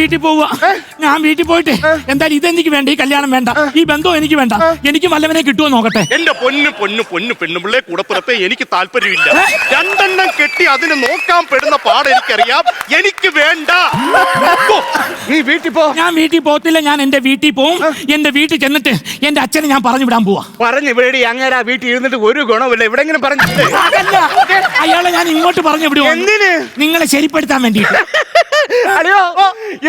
വീട്ടിൽ പോവുക. ഞാൻ വീട്ടിൽ പോയിട്ട് എന്തായാലും ഇതെനിക്ക് വേണ്ട ഈ കല്യാണം വേണ്ട ഈ ബന്ധവും എനിക്ക് വേണ്ട. എനിക്ക് വല്ലവനെ കിട്ടുമോ നോക്കട്ടെ? എന്റെ പൊന്നു പൊന്നു പൊന്നു കൂടെ കൂടപ്പുറത്തെ എനിക്ക് താല്പര്യമില്ല. രണ്ടെണ്ണം കെട്ടി അതിന് നോക്കാൻ പെടുന്ന പാട് എനിക്കറിയാം. എനിക്ക് വേണ്ട. നീ വീട്ടിൽ പോ. ഞാൻ വീട്ടിൽ പോകത്തില്ല ഞാൻ എന്റെ വീട്ടിൽ പോവും. എന്റെ വീട്ടിൽ ചെന്നിട്ട് എന്റെ അച്ഛനെ ഞാൻ പറഞ്ഞു വിടാൻ പോവാ. പറഞ്ഞു ഇവിടെ അങ്ങനെ ആ വീട്ടിൽ ഇരുന്നിട്ട് ഒരു ഗുണമില്ല എവിടെങ്കിലും പറഞ്ഞില്ലേ അയാളെ ഞാൻ ഇങ്ങോട്ട് പറഞ്ഞു വിടുവോ എന്തിന്? നിങ്ങളെ ശരിപ്പെടുത്താൻ വേണ്ടിയിട്ട്. അയ്യോ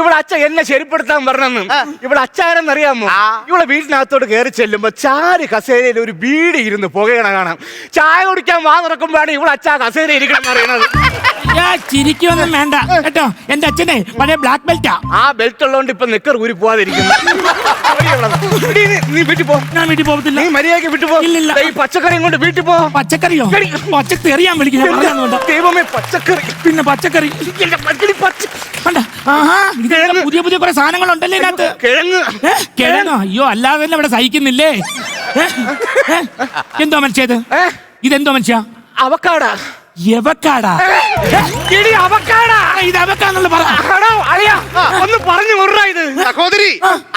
ഇവിടെ അച്ഛൻ എന്നെ ശരിപ്പെടുത്താൻ പറഞ്ഞെന്ന് ഇവിടെ അച്ചാരെന്നറിയാമോ? ഇവിടെ വീട്ടിനകത്തോട്ട് കയറി ചെല്ലുമ്പോ ചാരി കസേരയിൽ ഒരു ബീഡി ഇരുന്ന് പുകയണ കാണാം. ചായ കുടിക്കാൻ വാ തുറക്കുമ്പോഴാണ് ഇവിടെ അച്ഛാ കസേര ഇരിക്കണം അറിയണത് ചിരിക്കൊന്നും വേണ്ട. കേട്ടോ എന്റെ അച്ഛനെ പഴയ ബ്ലാക്ക് ബെൽറ്റാ ആ. ബെൽറ്റ് ഉള്ളതുകൊണ്ട് ഇപ്പൊ നിക്കർ ഊരി പോവാതിരിക്കുന്നു. നീ- വീട്ടിൽ പോ. ഞാൻ വീട്ടിൽ പോകത്തില്ല. നീ മര്യാദയ്ക്ക് വീട്ടിൽ പോ. ഇല്ലില്ല. ദേ, ഈ പച്ചക്കറിയും കൊണ്ട് വീട്ടിൽ പോ. പച്ചക്കറിയോ? പച്ചക്കറി ഞാൻ വിളിക്കും. ഞാൻ പറഞ്ഞതുകൊണ്ട് ദൈവമേ പച്ചക്കറി. പിന്നെ പച്ചക്കറി. പച്ചക്കറി പുതിയ പുതിയ കുറെ സാധനങ്ങളുണ്ടല്ലേ ഇതിനകത്ത്? കിഴങ്ങ്? കിഴങ്ങോ. അയ്യോ അല്ലാതെ തന്നെ ഇവിടെ സഹിക്കുന്നില്ലേ? എന്തോ മനുഷ്യത്? ഇത് ഇതെന്തോ മനുഷ്യ? അവക്കാടാ. എവക്കാടാ എടി അവക്കാടാ. ഇത് അവക്കാന്നുള്ള പറ. അളിയാ, ഒന്ന് പറഞ്ഞു വിടറാ ഇത്. സഹോദരി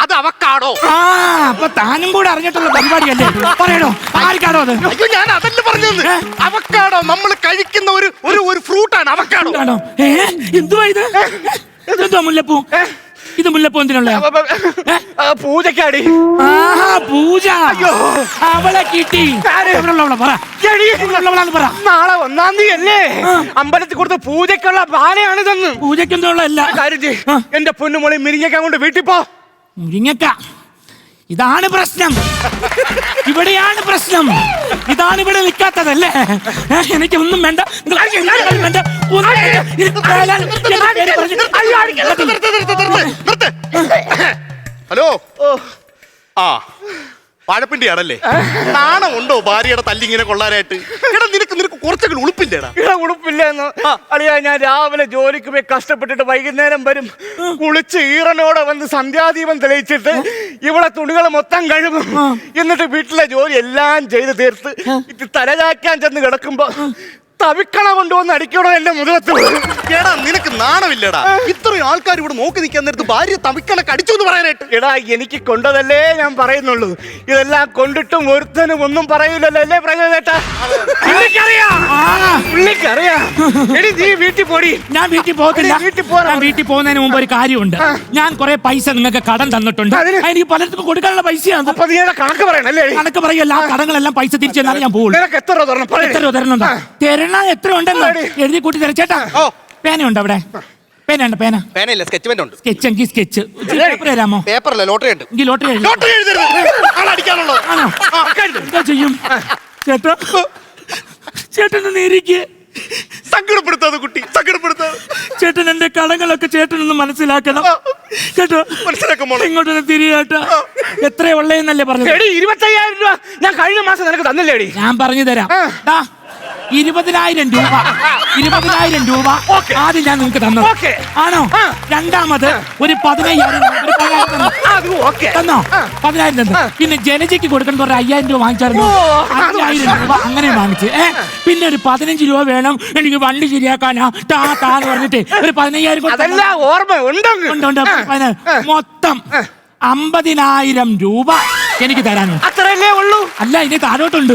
അത് അവക്കാടോ? ആ അപ്പൊ താനും കൂടെ അറിഞ്ഞിട്ടുള്ള പരിപാടിയല്ലേ? പറയണോ ആർക്കാടോ അത്? അയ്യോ ഞാൻ അതല്ല പറഞ്ഞത്. അവക്കാടോ നമ്മൾ കഴിക്കുന്ന ഒരു ഒരു ഫ്രൂട്ടാണ് അവക്കാടോ. എന്തുവാ ഇത്? ഇതെന്തോ മുല്ലപ്പൂ? ഇത് മുല്ലപ്പൂ എന്തിനുള്ള? പൂജക്കാടി ആഹാ പൂജ. അവളെ കിട്ടി. നാളെ ഒന്നാം തീയതി അല്ലേ അമ്പലത്തിൽ കൊടുത്ത പൂജക്കുള്ള പാലയാണിതെന്ന് പൂജയ്ക്ക് എന്തുള്ള അല്ല കാര്യം ചെയ്യ്. ആ. എന്റെ പൊന്നുമോളി മിരിങ്ങക്കാൻ കൊണ്ട് വീട്ടിൽ പോ. മുരിങ്ങക്ക. ഇതാണ് പ്രശ്നം. ഇവിടെയാണ് പ്രശ്നം. ഇതാണ് ഇവിടെ നിൽക്കാത്തതല്ലേ? എനിക്ക് ഒന്നും വേണ്ട. ഹലോ. ആ വാഴപ്പിണ്ടിയാണല്ലേ? നാണമുണ്ടോ ഭാര്യയുടെ തല്ലിങ്ങനെ കൊള്ളാനായിട്ട്? എടാ നിനക്ക് നിനക്ക് കുറച്ചെങ്കിലും ഉളുപ്പില്ലേടാ? ഇവിടെ ഉടുപ്പില്ലെന്ന് അളിയാ ഞാൻ രാവിലെ ജോലിക്ക് പോയി കഷ്ടപ്പെട്ടിട്ട് വൈകുന്നേരം വരും. കുളിച്ച് ഈറനോടെ വന്ന് സന്ധ്യാദീപം തെളിയിച്ചിട്ട് ഇവിടെ തുണികൾ മൊത്തം കഴുകും. എന്നിട്ട് വീട്ടിലെ ജോലി എല്ലാം ചെയ്ത് തീർത്ത് ഇത് തലചാക്കാൻ ചെന്ന് കിടക്കുമ്പോ തവിക്കണ കൊണ്ടുവന്ന് അടിക്കണോ എന്റെ മുഖത്ത് എടാ നിനക്ക് നാണമില്ലടാ. ഇത്രയും ആൾക്കാർ ഇവിടെ നോക്കി നിൽക്കാൻ നേരത്ത് ഭാര്യ തവിക്കണ അടിച്ചു എന്ന് പറയാനായിട്ട്. എടാ എനിക്ക് കൊണ്ടതല്ലേ ഞാൻ പറയുന്നുള്ളൂ. ഇതെല്ലാം കൊണ്ടിട്ടും ഒരുത്തനും ഒന്നും പറയൂലല്ലോ അല്ലേ പ്രജേട്ടാ പുള്ളിക്കറിയാം. ആ. പുള്ളിക്കറിയാം. എടി നീ വീട്ടിൽ പോടി. ഞാൻ വീട്ടിൽ പോകത്തില്ല. വീട്ടിൽ പോരാ. ഞാൻ വീട്ടിൽ പോകുന്നതിന് മുമ്പ് ഒരു കാര്യമുണ്ട്. ഞാൻ കുറെ പൈസ നിങ്ങൾക്ക് കടം തന്നിട്ടുണ്ട്. അതിന്? എനിക്ക് പലർക്കും കൊടുക്കാനുള്ള പൈസയാണ്. അപ്പൊ നീ എന്നെ കണക്ക് പറയണല്ലേ? കണക്ക് പറയല്ല ആ. കടങ്ങളെല്ലാം പൈസ തിരിച്ചു തന്നാലും ഞാൻ പോകുള്ളൂ നിനക്ക് എത്ര രൂപ തരണം. എത്ര രൂപ തരണ? എത്ര ഉണ്ടെന്ന്. എഴുതി കൂട്ടി തരാം. ചേട്ടാ. പേനയുണ്ട് അവിടെ? പേനയുണ്ട് പേന. പേനയില്ല സ്കെച്ച് പെൻ ഉണ്ട് സ്കെച്ച്. എങ്കിൽ സ്കെച്ച് പേപ്പർ തരാമോ? പേപ്പറല്ല ലോട്ടറി ഉണ്ട്. എങ്കിൽ ലോട്ടറി ലോട്ടറി എഴുതരുത്. ആണോ? എന്താ ചെയ്യും? ചേട്ടാ ചേട്ടൻ നേരിക്ക് സങ്കടപ്പെടുത്താതെ കുട്ടി സങ്കടപ്പെടുത്താതെ. ചേട്ടൻ എന്റെ കടങ്ങളൊക്കെ ചേട്ടനൊന്ന് മനസ്സിലാക്കണം. കേട്ടോ മനസ്സിലാക്കുമ്പോൾ. ഇങ്ങോട്ടൊന്ന് തിരിയാട്ടോ. എത്ര ഉള്ളതെന്നല്ലേ പറഞ്ഞു ഇരുപത്തയ്യായിരം രൂപ ഞാൻ കഴിഞ്ഞ മാസം നിനക്ക് തന്നില്ലേടി. ഞാൻ പറഞ്ഞു തരാം. ഇരുപതിനായിരം രൂപ. ഇരുപതിനായിരം രൂപ ആദ്യം ഞാൻ നിങ്ങൾക്ക് തന്നു. ആണോ. രണ്ടാമത് ഒരു പതിനയ്യായിരം പതിനായിരം തന്നു. പതിനായിരം പിന്നെ ജലജയ്ക്ക് കൊടുക്കണം ഒരു അയ്യായിരം രൂപ വാങ്ങിച്ചായിരുന്നു. അഞ്ചായിരം അയ്യായിരം രൂപ അങ്ങനെ വാങ്ങിച്ച്. ഏ? പിന്നെ ഒരു പതിനഞ്ച് രൂപ വേണം. എനിക്ക് വണ്ടി ശരിയാക്കാനാ താ എന്ന് പറഞ്ഞിട്ട് ഒരു പതിനയ്യായിരം ഉണ്ട്. മൊത്തം അമ്പതിനായിരം രൂപ എനിക്ക് തരാനുണ്ട്. അത്രയല്ലേ ഉള്ളൂ? അല്ല ഇനി താഴോട്ടുണ്ട്?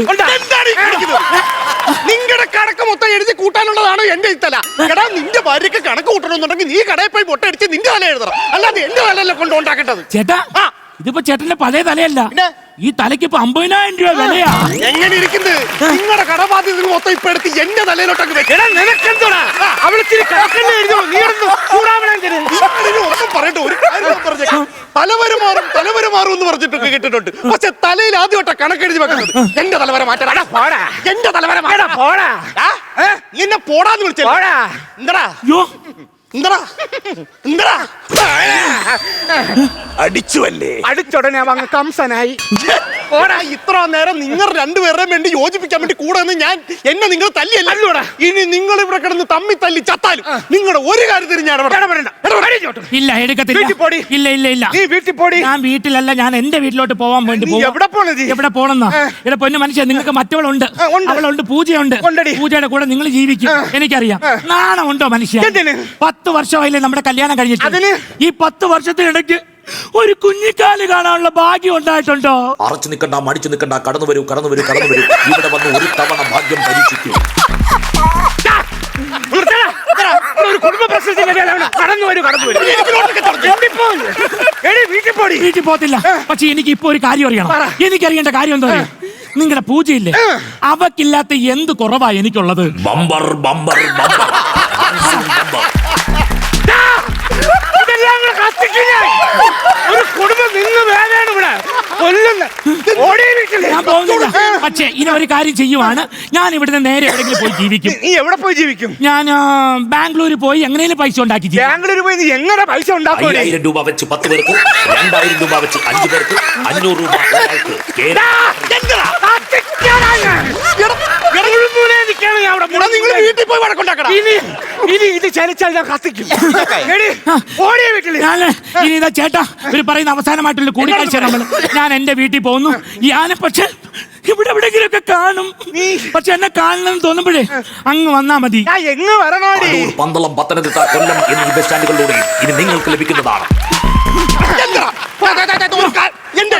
നിങ്ങളുടെ കണക്ക് മൊത്തം എഴുതി കൂട്ടാനുള്ളതാണ് എന്റെ ഇത്തല. എടാ നിന്റെ ഭാര്യക്ക് കണക്ക് കൂട്ടണമെന്നുണ്ടെങ്കിൽ നീ കടയിൽ പോയി പൊട്ടടിച്ച് നിന്റെ തല എഴുതണം. അല്ലാതെ എന്റെ തലയല്ല കൊണ്ടുണ്ടാക്കേണ്ടത് ചേട്ടാ ആ. ഇതിപ്പോ ചേട്ടന്റെ പഴയ തലയല്ല. പിന്നെ? ഈ തലയ്ക്ക് ഇപ്പൊ അമ്പതിനായിരം രൂപ വിലയാ. എങ്ങനെ ഇരിക്കുന്നത് നിങ്ങളുടെ കടബാധ്യത മൊത്തം ഇപ്പൊ എടുത്ത് എന്റെ തലയിലോട്ടൊക്കെ വെക്കണം എടാ നിനക്കെന്തോടാ? അവളിച്ചിരി കണക്കല്ലേ എഴുതുള്ളൂ. നീ ചൂടാവണം ഒന്നും പറയട്ടെ ഒരു കാര്യം ഞാൻ പറഞ്ഞേക്കാം തലവര മാറും തലവര മാറും എന്ന് പറഞ്ഞിട്ടൊക്കെ കേട്ടിട്ടുണ്ട്. പക്ഷെ തലയിൽ ആദ്യമായിട്ടാ കണക്കെഴുതി വെക്കുന്നത്. എന്റെ തലവര മാറ്റാ പോടാ. എന്റെ തലവര മാറ്റടാ പോടാ. നീ എന്നെ പോടാന്ന് വിളിച്ചേ പോടാ. എന്താടാ? അയ്യോ. എന്താടാ അല്ലേ അടിച്ചുവല്ലേ? അടിച്ചുടനെ അവ അങ്ങ് കംസനായി ഓടാ ഇത്ര നേരം നിങ്ങൾ രണ്ടുപേരുടെയും വേണ്ടി യോജിപ്പിക്കാൻ വേണ്ടി കൂടെ നിന്ന് ഞാൻ എന്നെ നിങ്ങൾ തല്ലിയല്ല? ഇനി നിങ്ങൾ ഇവിടെ കിടന്ന് തമ്മി തല്ലി ചത്താലും നിങ്ങളുടെ ഒരു കാര്യത്തിൽ ഞാൻ. ഇല്ല എടുക്കത്തില്ല. ഇല്ല ഇല്ല ഇല്ല. നീ വീട്ടിൽ പോടി. ഞാൻ വീട്ടിലല്ല ഞാൻ എന്റെ വീട്ടിലോട്ട് പോവാൻ വേണ്ടി. എവിടെ പോണത് എവിടെ പോണെന്നാ? ഇവിടെ പൊന്നു മനുഷ്യ നിങ്ങൾക്ക് മറ്റവളുണ്ട്. അവളുണ്ട് പൂജയുണ്ട്. പൂജയുടെ കൂടെ നിങ്ങൾ ജീവിക്കും. എനിക്കറിയാം. നാണമുണ്ടോ മനുഷ്യ? എന്തിന്? പത്ത് വർഷമായില്ലേ നമ്മുടെ കല്യാണം കഴിഞ്ഞിട്ട്. അതിന്? ഈ പത്ത് വർഷത്തിനിടയ്ക്ക് ഒരു കുഞ്ഞിക്കാൽ കാണാനുള്ള ഭാഗ്യം ഉണ്ടായിട്ടുണ്ടോ? അറച്ചു നിൽക്കണ്ട മടിച്ചു നിൽക്കണ്ട കടന്നു വരൂ കടന്നു വരൂ കടന്നു വരൂ. ഇവിടെ വന്ന് ഒരു തവണ ഭാഗ്യം പരീക്ഷിക്കൂ. ഒരു കുടുംബ പ്രശ്നത്തിന്റെ കടന്നു വരൂ കടന്നു വരൂ. വീട്ടിൽ പോടി. വീട്ടിൽ പോത്തില്ല പക്ഷെ എനിക്ക് ഇപ്പൊ ഒരു കാര്യം അറിയണം. എനിക്കറിയേണ്ട കാര്യം എന്താ നിങ്ങളുടെ പൂജയില്ലേ? അവക്കില്ലാത്ത എന്ത് കുറവാ എനിക്കുള്ളത്? Bumper bumper bumper. ബമ്പർ ദാ, ഇതെല്ലാം കൂടെ കത്തിക്കും ഞാൻ. ഒരു കുടുംബം നിന്ന് വേദനയാണ് ഇവിടെ. കൊല്ലുന്ന ഓടി വീട്ടിൽ ഞാൻ പോകുന്നില്ല. പക്ഷേ ഇനി ഒരു കാര്യം ചെയ്യുവാണ്. ഞാൻ ഇവിടുന്ന് നേരെ എവിടെയെങ്കിലും പോയി ജീവിക്കും. നീ എവിടെ പോയി ജീവിക്കും? ഞാൻ ബാംഗ്ലൂർ പോയി എങ്ങനെയും പൈസ ഉണ്ടാക്കി. ബാംഗ്ലൂർ പോയി നീ എങ്ങനെ പൈസ ഉണ്ടാക്കും അയ്യായിരം രൂപ വെച്ച് പത്ത് പേർക്ക് രണ്ടായിരം രൂപ വെച്ച് അഞ്ചു പേർക്ക് അഞ്ഞൂറ് രൂപ ഒരാൾക്ക്. പോയി വഴക്കുണ്ടാക്കടാ ഇനി ഇനി ഇത് ചലിച്ചാൽ ഞാൻ കത്തിക്കും. എടി, ഓടിയ വീട്ടിൽ. ഞാൻ ഇനി ഇതാ ചേട്ടാ ഇവർ പറയുന്ന അവസാനമായിട്ടുള്ള കൂടിക്കാഴ്ച നമ്മൾ ഞാൻ എന്റെ വീട്ടിൽ പോകുന്നു. ഞാൻ പക്ഷെ ഇവിടെ എവിടെയെങ്കിലുമൊക്കെ കാണും. പക്ഷെ എന്നെ കാണണം തോന്നുമ്പോഴേ അങ്ങ് വന്നാ മതി. ഞാൻ എങ്ങ് വരണോടി? അടൂർ പന്തളം പത്തനംതിട്ട കൊല്ലം എന്നീ ബസ് സ്റ്റാൻഡുകളിലൂടെ ഇനി നിങ്ങൾക്ക് ലഭിക്കുന്നതാണ്. എന്താ? ദാ, ദാ, ദാ, ദാ, കാ- എന്റെ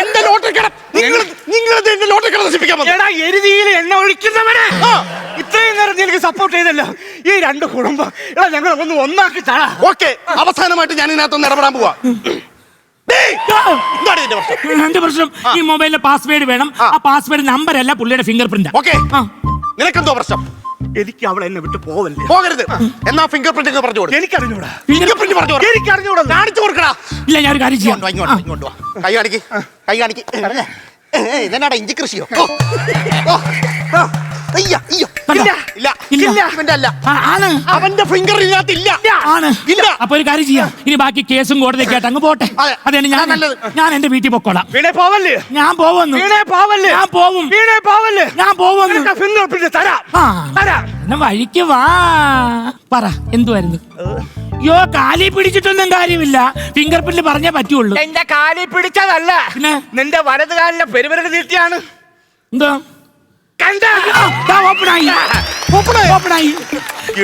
എന്റെ ലോട്ടറി കട. നിങ്ങൾ നിങ്ങൾ എന്റെ ലോട്ടറി കട നശിപ്പിക്കാൻ വന്നു? എടാ എരുതിയിൽ എണ്ണ ഒഴിക്കുന്നവനെ. ഇത്രയും നേരം എനിക്ക് സപ്പോർട്ട് ചെയ്തല്ലോ. ഈ രണ്ട് കുടുംബം. എടാ ഞങ്ങൾ ഒന്ന് ഒന്നാക്കി തരാം. ഓക്കെ അവസാനമായിട്ട് ഞാൻ ഇതിനകത്തൊന്ന് ഇടപെടാൻ പോവാ. എന്റെ പ്രശ്നം? ഈ മൊബൈലിലെ പാസ്വേഡ് വേണം. ആ. പാസ്വേഡ് നമ്പർ അല്ല പുള്ളിയുടെ ഫിംഗർ പ്രിന്റ് ഓക്കെ. നിനക്കെന്തോ പ്രശ്നം? എനിക്ക് അവൾ എന്നെ വിട്ട് പോവല്ലേ? പോകരുത്. എന്നാ ഫിംഗർ പ്രിന്റ് പറഞ്ഞു കൊടുക്കും എനിക്കറിഞ്ഞൂടാ. ഫിംഗർ പ്രിന്റ് പറഞ്ഞു കൊടുക്ക്. എനിക്ക് അറിഞ്ഞൂടാ കാണിച്ചു കൊടുക്കടാ. ഇല്ല ഞാൻ ഒരു കാര്യം ചെയ്യാം. ഇങ്ങോട്ട് ഇങ്ങോട്ട് വാ, കൈ കാണിക്ക് കൈ കാണിക്ക്. ഇതെന്നാടാ ഇഞ്ചി കൃഷിയോ. അയ്യ, അയ്യോ. ഇല്ല ഇല്ല. ഇല്ല. ഇവന്റെ അല്ല ആണ്. അവന്റെ ഫിംഗർ ഇതിനകത്ത് ഇല്ല. ആണ്. ഇല്ല. അപ്പൊ ഒരു കാര്യം ചെയ്യാം. ഇനി ബാക്കി കേസും കോടതിയൊക്കെ ആയിട്ട് അങ്ങ് പോട്ടെ. അതെ. അതാണ് ഞാൻ നല്ലത്. ഞാൻ എന്റെ വീട്ടിൽ പൊക്കോളാം. വീണേ പോവല്ലേ? ഞാൻ പോവുന്നു. വീണേ പോവല്ലേ? ഞാൻ പോവും. വീണേ പോവല്ലേ? ഞാൻ പോവുന്നു. ഫിംഗർ പ്രിന്റ് തരാം. ആ. തരാം. എന്നാ വഴിക്ക് വാ. പറ എന്തുവായിരുന്നു? യോ കാലി പിടിച്ചിട്ടൊന്നും കാര്യമില്ല. ഫിംഗർ പ്രിന്റ് പറഞ്ഞേ പറ്റുള്ളൂ. എന്റെ കാലിൽ പിടിച്ചതല്ല. പിന്നെ? നിന്റെ വലത് കാലിലെ പെരുവിരൽ നീട്ടിയാണ് എന്താ?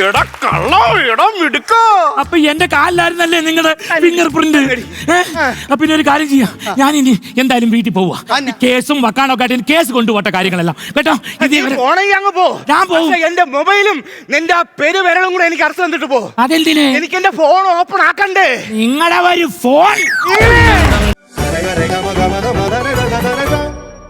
എടാ കള്ളോ എടാ മിടുക്ക. അപ്പൊ എന്റെ കാലിലായിരുന്നല്ലേ നിങ്ങളുടെ ഫിംഗർ പ്രിന്റ് അപ്പൊ പിന്നെ ഒരു കാര്യം ചെയ്യാം. ഞാൻ ഇനി എന്തായാലും വീട്ടിൽ പോവാ കേസും വക്കാണൊക്കെ ആയിട്ട് കേസ് കൊണ്ടുപോട്ടെ കാര്യങ്ങളെല്ലാം. കേട്ടോ? പോണെങ്കിൽ അങ്ങ് പോ. ഞാൻ. പക്ഷേ എന്റെ മൊബൈലും നിന്റെ ആ പെരുവിരലും കൂടെ എനിക്ക് അർത്ഥം തന്നിട്ട് പോ. അതെന്തിനെ? എനിക്ക് എന്റെ ഫോൺ ഓപ്പൺ ആക്കണ്ടേ? നിങ്ങളുടെ ഒരു ഫോൺ